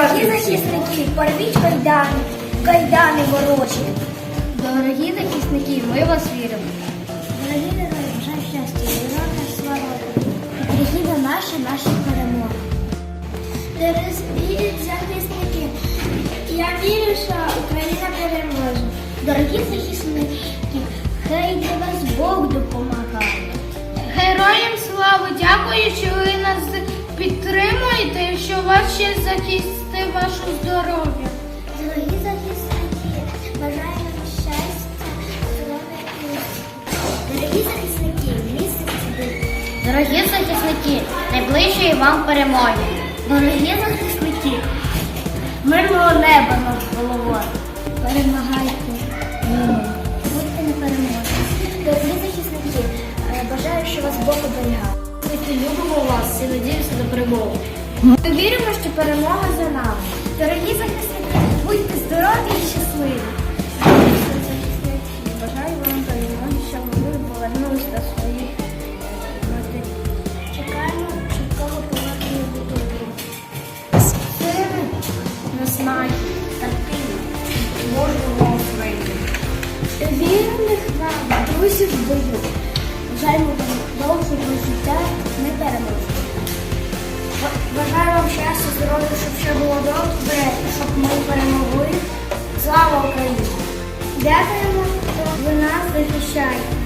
Дорогі захисники, порвіть кайдани, кайдани ворочі. Дорогі захисники, ми вас віримо. Дорогі герої, бажаю щастя, здоров'я, слава. Україна наша, наша перемога. Дорогі захисники, я вірю, що Україна переможе. Дорогі захисники, хай для вас Бог допомагає. Героям слави, дякую, що ви нас підтримуєте, що вас ще захисти Дорогі захисники, найближчої вам перемоги. Дорогі захисники, мирного неба над головою. Перемагайте. Будьте непереможні. Дорогі захисники, е, бажаю, що вас Бог оберігав. Ми любимо вас і надіємося на перемогу. Ми віримо, що перемога за нами. Дорогі захисники, наснаги, терпіння, Божого України. Вірних вам, друзів в бою. Вам довгого життя, не переможемо. Бажаю вам щастя, здоров'я, щоб все було добре, щоб ми перемогли. Слава Україні! Дякуємо, що ви нас захищаєте.